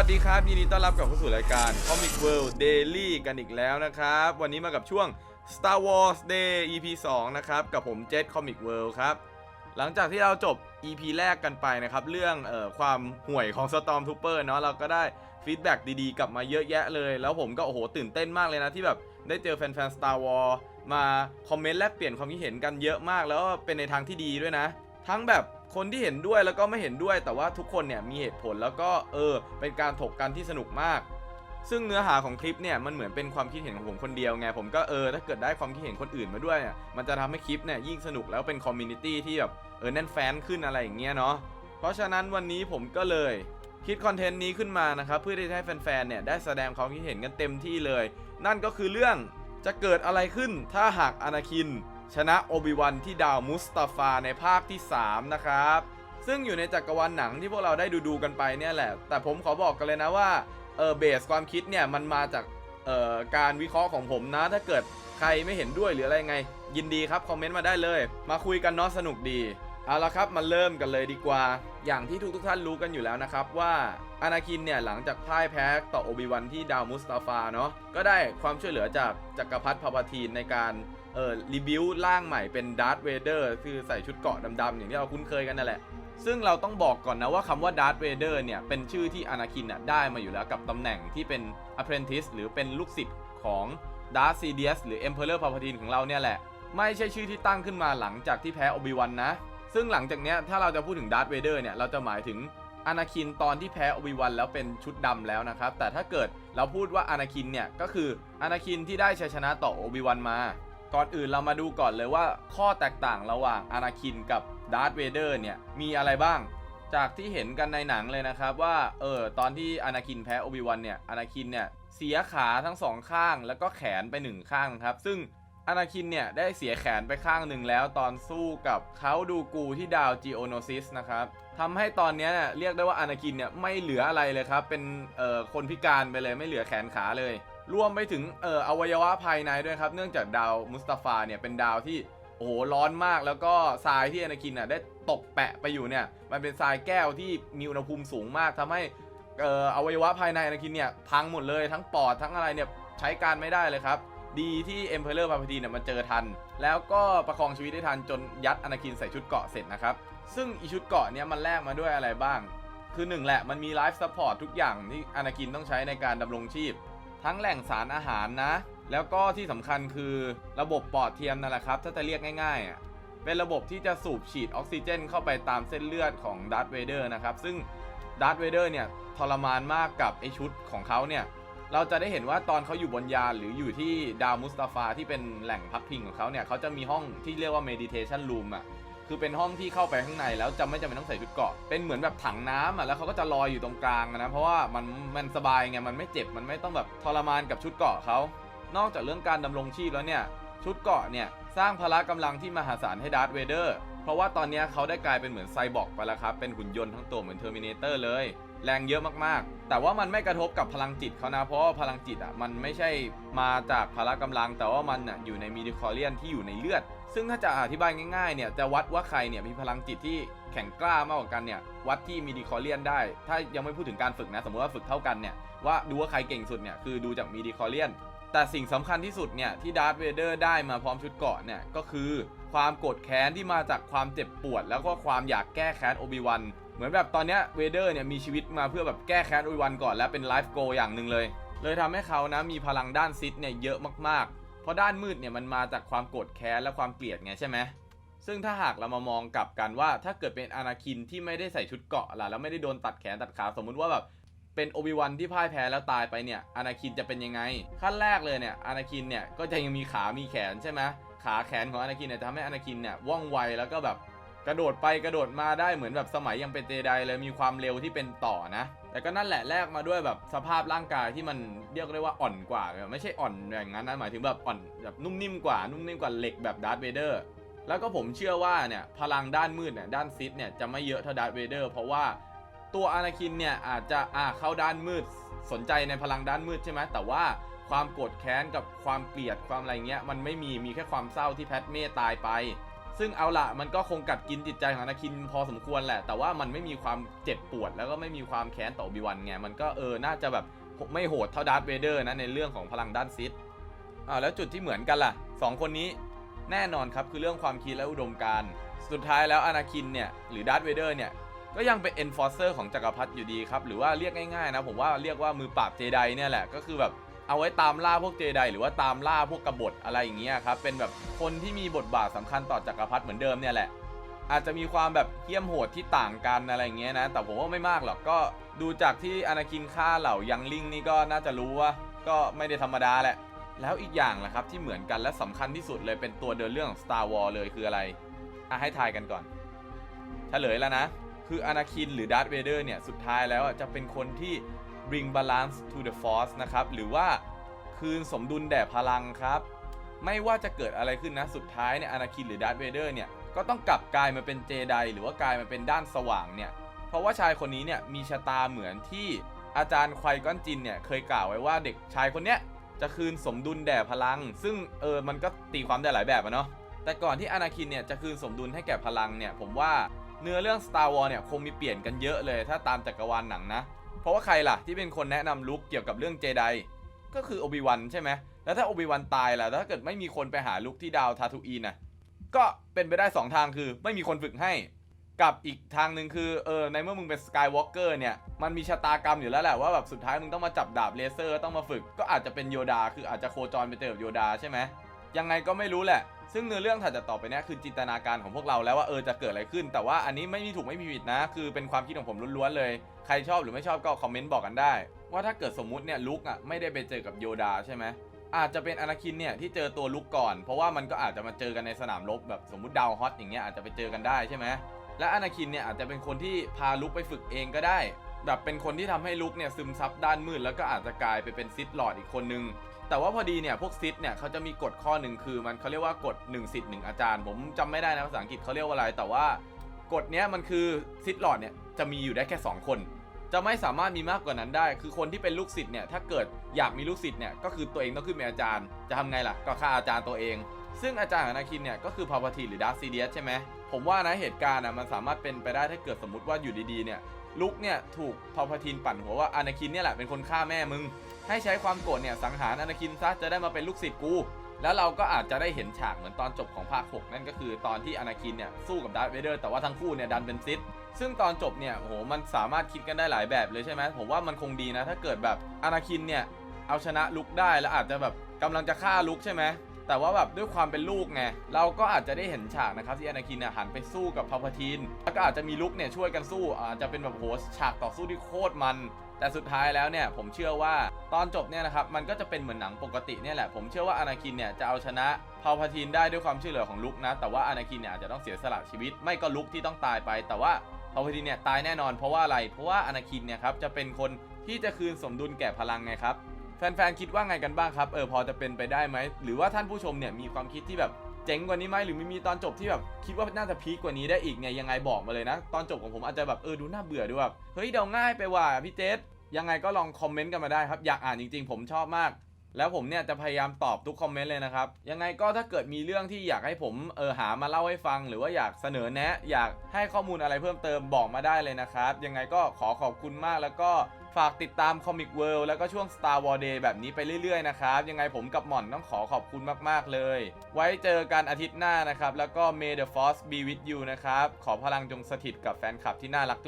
วัสดีครับยินดีต้อนรับกลับเข้าสู่รายการ Comic World Daily กันอีกแล้วนะครับ วันนี้มากับช่วง Star Wars Day EP 2 นะครับ กับผมเจ t Comic World ครับ หลังจากที่เราจบ EP แรกกันไปนะครับ เรื่องเอ่อความห่วยของ Storm Trooper เนาะเราก็ได้ฟีดแบ็กดีๆ กลับมาเยอะแยะเลย แล้วผมก็โอ้โหตื่นเต้นมากเลยนะ ที่แบบได้เจอแฟนๆ Star Wars มาคอมเมนต์แลกเปลี่ยนความคิดเห็นกันเยอะมาก แล้วก็เป็นในทางที่ดีด้วยนะ ทั้งแบบ คนที่เห็นด้วยแล้วก็ไม่เห็นด้วย แต่ว่าทุกคนเนี่ยมีเหตุผลแล้วก็เออ เป็นการถกกันที่สนุกมาก ซึ่งเนื้อหาของคลิปเนี่ยมันเหมือนเป็นความคิดเห็นของผมคนเดียวไงผมก็เออถ้าเกิดได้ความคิดเห็นคนอื่นมาด้วยเนี่ยมันจะทำให้คลิปเนี่ยยิ่งสนุกแล้วเป็นคอมมูนิตี้ที่แบบเออแน่นแฟนขึ้นอะไรอย่างเงี้ยเนาะเพราะฉะนั้นวันนี้ผมก็เลยคิดคอนเทนต์นี้ขึ้นมานะครับเพื่อที่จะให้แฟนๆเนี่ยได้แสดงความคิดเห็นกันเต็มที่เลย นั่นก็คือเรื่องจะเกิดอะไรขึ้นถ้าหากอนาคิน ชนะโอบิวันที่ดาวมุสตาฟาในภาคที่ 3 นะครับ ซึ่งอยู่ในจักรวาลหนังที่พวกเราได้ดูดูกันไปเนี่ยแหละ แต่ผมขอบอกกันเลยนะว่าเออเบสความคิดเนี่ยมันมาจากเอ่อการวิเคราะห์ของผมนะ ถ้าเกิดใครไม่เห็นด้วยหรืออะไรไง ยินดีครับ คอมเมนต์มาได้เลย มาคุยกันเนาะสนุกดีเอาละครับมาเริ่มกันเลยดีกว่า อย่างที่ทุกทุกท่านรู้กันอยู่แล้วนะครับว่าอานาคินเนี่ยหลังจากพ่ายแพ้ต่อโอบิวันที่ดาวมุสตาฟาเนาะก็ได้ความช่วยเหลือจากจักรพรรดิพาปาทีนในการ เอ่อรีบิวร่างใหม่เป็นดาร์ธเวเดอร์คือใส่ชุดเกราะดำๆอย่างที่เราคุ้นเคยกันนั่นแหละ ซึ่งเราต้องบอกก่อนนะว่าคำว่าดาร์ธเวเดอร์เนี่ยเป็นชื่อที่อนาคินน่ะได้มาอยู่แล้วกับตำแหน่งที่เป็น apprentice หรือเป็นลูกศิษย์ของดาร์ธซีเดียสหรือ Emperor Palpatine ของเราเนี่ยแหละ ไม่ใช่ชื่อที่ตั้งขึ้นมาหลังจากที่แพ้อบิวันนะ ซึ่งหลังจากเนี้ยถ้าเราจะพูดถึงดาร์ธเวเดอร์เนี่ยเราจะหมายถึงอนาคินตอนที่แพ้อบิวันแล้วเป็นชุดดำแล้วนะครับแต่ถ้าเกิดเราพูดว่าอนาคินเนี่ยก็คืออนาคินที่ได้ชัยชนะต่อโอบิวันมา ก่อนอื่นเรามาดูก่อนเลยว่าข้อแตกต่างระหว่างอนาคินกับดาร์ธเวเดอร์เนี่ยมีอะไรบ้าง จากที่เห็นกันในหนังเลยนะครับว่าเออตอนที่อนาคินแพ้โอบิวันเนี่ยอนาคินเนี่ยเสียขาทั้งสองข้างแล้วก็แขนไปหนึ่งข้างครับ ซึ่งอนาคินเนี่ยได้เสียแขนไปข้างหนึ่งแล้วตอนสู้กับเขาดูกูที่ดาวจีโอโนซิสนะครับทำให้ตอนเนี้ยเนี่ยเรียกได้ว่าอนาคินเนี่ยไม่เหลืออะไรเลยครับเป็นเอ่อคนพิการไปเลยไม่เหลือแขนขาเลย รวมไปถึงเอ่ออวัยวะภายในด้วยครับ เนื่องจากดาวมุสตาฟาเนี่ยเป็นดาวที่โอ้โหร้อนมากแล้วก็ทรายที่อนาคินน่ะได้ตกแปะไปอยู่เนี่ยมันเป็นทรายแก้วที่มีอุณหภูมิสูงมากทำให้เอ่ออวัยวะภายในอนาคินเนี่ยพังหมดเลยทั้งปอดทั้งอะไรเนี่ยใช้การไม่ได้เลยครับ ดีที่ Emperor Palpatine เนี่ยมาเจอทัน แล้วก็ประคองชีวิตได้ทันจนยัดอนาคินใส่ชุดเกาะเสร็จนะครับซึ่งอีชุดเกาะเนี่ยมันแลกมาด้วยอะไรบ้าง คือหนึ่งแหละมันมีไลฟ์ซัพพอร์ตทุกอย่างที่อนาคินต้องใช้ในการดำรงชีพ ทั้งแหล่งสารอาหารนะ แล้วก็ที่สำคัญคือระบบปอดเทียมนั่นแหละครับ ถ้าจะเรียกง่ายๆอะเป็นระบบที่จะสูบฉีดออกซิเจน เข้าไปตามเส้นเลือดของดาร์เวเดอร์นะครับ ซึ่งดาร์เวเดอร์เนี่ยทรมานมากกับไอชุดของเขาเนี่ย เราจะได้เห็นว่าตอนเขาอยู่บนยานหรืออยู่ที่ดาวมุสตาฟาที่เป็นแหล่งพักพิงของเขาเนี่ยเขาจะมีห้องที่เรียกว่า meditation room อะ คือเป็นห้องที่เข้าไปข้างในแล้วจะไม่จำเป็นต้องใส่ชุดเกราะ เป็นเหมือนแบบถังน้ำอะแล้วเขาก็จะลอยอยู่ตรงกลางนะ เพราะว่ามันมันสบายไง มันไม่เจ็บ มันไม่ต้องแบบทรมานกับชุดเกราะเขา นอกจากเรื่องการดำรงชีพแล้วเนี่ย ชุดเกราะเนี่ยสร้างพละกำลังที่มหาศาลให้ดาร์ธเวเดอร์ เพราะว่าตอนเนี้ยเขาได้กลายเป็นเหมือนไซบอร์กไปแล้วครับ เป็นหุ่นยนต์ทั้งตัวเหมือนเทอร์มินเตอร์เลย แรงเยอะมากๆ แต่ว่ามันไม่กระทบกับพลังจิตเขานะ เพราะว่าพลังจิตอะมันไม่ใช่มาจากพละกำลัง แต่ว่ามันอะอยู่ในมีดิคอเรียนที่อยู่ในเลือด ซึ่งถ้าจะอธิบายง่ายๆเนี่ยจะวัดว่าใครเนี่ยมีพลังจิตที่แข็งกล้ามากกว่ากันเนี่ยวัดที่มีดิคอเรียนได้ ถ้ายังไม่พูดถึงการฝึกนะ สมมติว่าฝึกเท่ากันเนี่ยว่าดูว่าใครเก่งสุดเนี่ยคือดูจากมีดิคอเรียนแต่สิ่งสำคัญที่สุดเนี่ยที่ดาร์ธเวเดอร์ได้มาพร้อมชุดเกราะเนี่ยก็คือความโกรธแค้นที่มาจากความเจ็บปวด แล้วก็ความอยากแก้แค้นโอบิวันเหมือนแบบตอนเนี้ยเวเดอร์เนี่ยมีชีวิตมาเพื่อแบบแก้แค้นโอบิวันก่อน และเป็นไลฟ์โกอย่างหนึ่งเลย เลยทำให้เขานะมีพลังด้านซิดเนี่ยเยอะมากๆ ราะด้านมืดเนี่ยมันมาจากความโกรธแค้นและความเกลียดไงใช่ไหมซึ่งถ้าหากเรามามองกลับกันว่าถ้าเกิดเป็นอนาคินที่ไม่ได้ใส่ชุดเกาะล่ะแล้วไม่ได้โดนตัดแขนตัดขาสมมุติว่าแบบเป็นโอบิวันที่พ่ายแพ้แล้วตายไปเนี่ยอนาคินจะเป็นยังไง ขั้นแรกเลยเนี่ยอนาคินเนี่ยก็จะยังมีขามีแขนใช่ไหมขาแขนของอนาคินเนี่ยจะทำให้อนาคินเนี่ยว่องไวแล้วก็แบบ กระโดดไปกระโดดมาได้เหมือนแบบสมัยยังเป็นเจไดเลยมีความเร็วที่เป็นต่อนะ แต่ก็นั่นแหละแลกมาด้วยแบบสภาพร่างกายที่มันเรียกได้ว่าอ่อนกว่า ไม่ใช่อ่อนอย่างนั้นนะหมายถึงแบบอ่อนแบบนุ่มนิ่มกว่านุ่มนิ่มกว่าเหล็กแบบดาร์ธเวเดอร์แล้วก็ผมเชื่อว่าเนี่ยพลังด้านมืดเนี่ยด้านซิดเนี่ยจะไม่เยอะเท่าดาร์ธเวเดอร์เพราะว่าตัวอานาคินเนี่ยอาจจะอ่าเข้าด้านมืดสนใจในพลังด้านมืดใช่ไหมแต่ว่าความโกรธแค้นกับความเกลียดความอะไรเงี้ยมันไม่มีมีแค่ความเศร้าที่แพทเม่ตายไป ซึ่งเอาละมันก็คงกัดกินจิตใจของอนาคินพอสมควรแหละ แต่ว่ามันไม่มีความเจ็บปวด แล้วก็ไม่มีความแค้นต่อบิวันไง มันก็เออ น่าจะแบบไม่โหดเท่าดาร์ธเวเดอร์นะในเรื่องของพลังด้านซิดอ่าแล้วจุดที่เหมือนกันล่ะสองคนนี้แน่นอนครับคือเรื่องความคิดและอุดมการณ์สุดท้ายแล้วอนาคินเนี่ยหรือดาร์ธเวเดอร์เนี่ยก็ยังเป็น enforcer ของจักรพรรดิอยู่ดีครับ หรือว่าเรียกง่ายๆนะผมว่าเรียกว่ามือปราบเจไดเนี่ยแหละก็คือแบบ เอาไว้ตามล่าพวกเจไดหรือว่าตามล่าพวกกบฏอะไรอย่างเงี้ยครับเป็นแบบคนที่มีบทบาทสำคัญต่อจักรพรรดิเหมือนเดิมเนี่ยแหละ อาจจะมีความแบบเหี้ยมโหดที่ต่างกันอะไรอย่างเงี้ยนะ แต่ผมว่าไม่มากหรอกก็ดูจากที่อนาคินฆ่าเหล่ายังลิงนี่ก็น่าจะรู้ว่าก็ไม่ได้ธรรมดาแหละ แล้วอีกอย่างแหละครับที่เหมือนกันและสำคัญที่สุดเลยเป็นตัวเดินเรื่องของ Star Wars เลยคืออะไรอะให้ทายกันก่อนเฉลยแล้วนะ คืออนาคินหรือดาร์ธเวเดอร์เนี่ยสุดท้ายแล้วจะเป็นคนที่ bring balance to the force นะครับ หรือว่าคืนสมดุลแด่พลังครับ ไม่ว่าจะเกิดอะไรขึ้นนะ สุดท้ายเนี่ยอนาคินหรือดาร์ธเวเดอร์เนี่ย ก็ต้องกลับกลายมาเป็นเจไดหรือว่ากลายมาเป็นด้านสว่างเนี่ย เพราะว่าชายคนนี้เนี่ยมีชะตาเหมือนที่อาจารย์ควายก้อนจินเนี่ยเคยกล่าวไว้ว่าเด็กชายคนเนี้ยจะคืนสมดุลแด่พลัง ซึ่งเออมันก็ตีความได้หลายแบบอะเนาะ แต่ก่อนที่อนาคินเนี่ยจะคืนสมดุลให้แก่พลังเนี่ยผมว่าเนื้อเรื่อง Star Wars เนี่ยคงมีเปลี่ยนกันเยอะเลยถ้าตามจักรวาลหนังนะ ราะว่าใครล่ะที่เป็นคนแนะนำลุคเกี่ยวกับเรื่องเจไดก็คือโอบิวันใช่ไหมแล้วถ้าโอบิวันตายล่ะถ้าเกิดไม่มีคนไปหาลุคที่ดาวทาทูอีนะก็เป็นไปได้ 2 ทางคือไม่มีคนฝึกให้ กับอีกทางหนึ่งคือเออในเมื่อมึงเป็นสกายวอล์กเกอร์เนี่ยมันมีชะตากรรมอยู่แล้วแหละว่าแบบสุดท้ายมึงต้องมาจับดาบเลเซอร์ต้องมาฝึก ก็อาจจะเป็นโยดาคืออาจจะโคจรไปเจอโยดาใช่ไหมยังไงก็ไม่รู้แหละ ซึ่งเนื้อเรื่องถัดจากต่อไปเนี้ยคือจินตนาการของพวกเราแล้วว่าเออจะเกิดอะไรขึ้น แต่ว่าอันนี้ไม่มีถูกไม่มีผิดนะ คือเป็นความคิดของผมล้วนๆเลย ใครชอบหรือไม่ชอบก็คอมเมนต์บอกกันได้ ว่าถ้าเกิดสมมุติเนี่ยลุกอะไม่ได้ไปเจอกับโยดาใช่ไหมอาจจะเป็นอนาคินเนี่ยที่เจอตัวลุกก่อน เพราะว่ามันก็อาจจะมาเจอกันในสนามรบแบบสมมติดาวฮอตอย่างเงี้ยอาจจะไปเจอกันได้ใช่ไหมและอนาคินเนี่ยอาจจะเป็นคนที่พาลุกไปฝึกเองก็ได้ แบบเป็นคนที่ทำให้ลุกเนี่ยซึมซับด้านมืดแล้วก็อาจจะกลายไปเป็นซิดหลอดอีกคนนึง แต่ว่าพอดีเนี่ยพวกซิดเนี่ยเขาจะมีกฎข้อหนึ่งคือมันเขาเรียกว่ากฎ1สิทธิ์1อาจารย์ ผมจำไม่ได้นะภาษาอังกฤษเขาเรียกว่าอะไร แต่ว่ากฎเนี้ยมันคือซิดหลอดเนี่ยจะมีอยู่ได้แค่ 2 คน จะไม่สามารถมีมากกว่านั้นได้ คือคนที่เป็นลูกศิษย์เนี่ยถ้าเกิดอยากมีลูกศิษย์เนี่ยก็คือตัวเองต้องขึ้นเป็นอาจารย์ จะทำไงล่ะก็ฆ่าอาจารย์ตัวเอง ซึ่งอาจารย์ของนาคินเนี่ยก็คือพาวพาทีหรือดาร์ซีเดียสใช่ไหมผมว่านะเหตุการณ์อะมันสามารถเป็นไปได้ถ้าเกิดสมมติว่าอยู่ดีๆเนี่ย ลุกเนี่ยถูกพาพาทีนปั่นหัวว่าอนาคินเนี่ยแหละเป็นคนฆ่าแม่มึง ให้ใช้ความโกรธเนี่ยสังหารอนาคินซะจะได้มาเป็นลูกศิษย์กู แล้วเราก็อาจจะได้เห็นฉากเหมือนตอนจบของภาค 6 นั่นก็คือตอนที่อนาคินเนี่ยสู้กับดาร์ธเวเดอร์แต่ว่าทั้งคู่เนี่ยดันเป็นซิธซึ่งตอนจบเนี่ยโอ้โหมันสามารถคิดกันได้หลายแบบเลยใช่ไหมผมว่ามันคงดีนะ ถ้าเกิดแบบอนาคินเนี่ยเอาชนะลุกได้แล้วอาจจะแบบกำลังจะฆ่าลุกใช่ไหม แต่ว่าแบบด้วยความเป็นลูกไงเราก็อาจจะได้เห็นฉากนะครับที่อนาคินเนี่ยหันไปสู้กับพาพาทีนแล้วก็อาจจะมีลุกเนี่ยช่วยกันสู้อาจจะเป็นแบบโหฉากต่อสู้ที่โคตรมันแต่สุดท้ายแล้วเนี่ยผมเชื่อว่าตอนจบเนี่ยนะครับมันก็จะเป็นเหมือนหนังปกติเนี่ยแหละผมเชื่อว่าอนาคินเนี่ยจะเอาชนะพาพาทีนได้ด้วยความช่วยเหลือของลุกนะ แต่ว่าอนาคินเนี่ยอาจจะต้องเสียสละชีวิต ไม่ก็ลุกที่ต้องตายไป แต่ว่าพาพาทีนเนี่ยตายแน่นอนเพราะว่าอะไรเพราะว่าอนาคินเนี่ยครับจะเป็นคนที่จะคืนสมดุลแก่พลังไงครับ แฟนๆคิดว่าไงกันบ้างครับเออพอจะเป็นไปได้ไหมหรือว่าท่านผู้ชมเนี่ยมีความคิดที่แบบเจ๋งกว่านี้ไหมหรือไม่มีตอนจบที่แบบคิดว่าน่าจะพีคกว่านี้ได้อีกเนี่ยยังไงบอกมาเลยนะ ตอนจบของผมอาจจะแบบเออดูน่าเบื่อด้วยแบบเฮ้ยเดาง่ายไปว่ะพี่เจษยังไงก็ลองคอมเมนต์กันมาได้ครับอยากอ่านจริง ๆ ผมชอบมากแล้วผมเนี่ยจะพยายามตอบทุกคอมเมนต์เลยนะครับ ยังไงก็ถ้าเกิดมีเรื่องที่อยากให้ผมเออหามาเล่าให้ฟัง หรือว่าอยากเสนอแนะ อยากให้ข้อมูลอะไรเพิ่มเติมบอกมาได้เลยนะครับ ยังไงก็ขอขอบคุณมากแล้วก็ ฝากติดตาม Comic World แล้วก็ช่วง Star Wars Day แบบนี้ไปเรื่อยๆนะครับ ยังไงผมกับหม่อนต้องขอขอบคุณมากๆเลย ไว้เจอกันอาทิตย์หน้านะครับ แล้วก็ May the Force be with you นะครับ ขอพลังจงสถิตกับแฟนคลับที่น่ารัก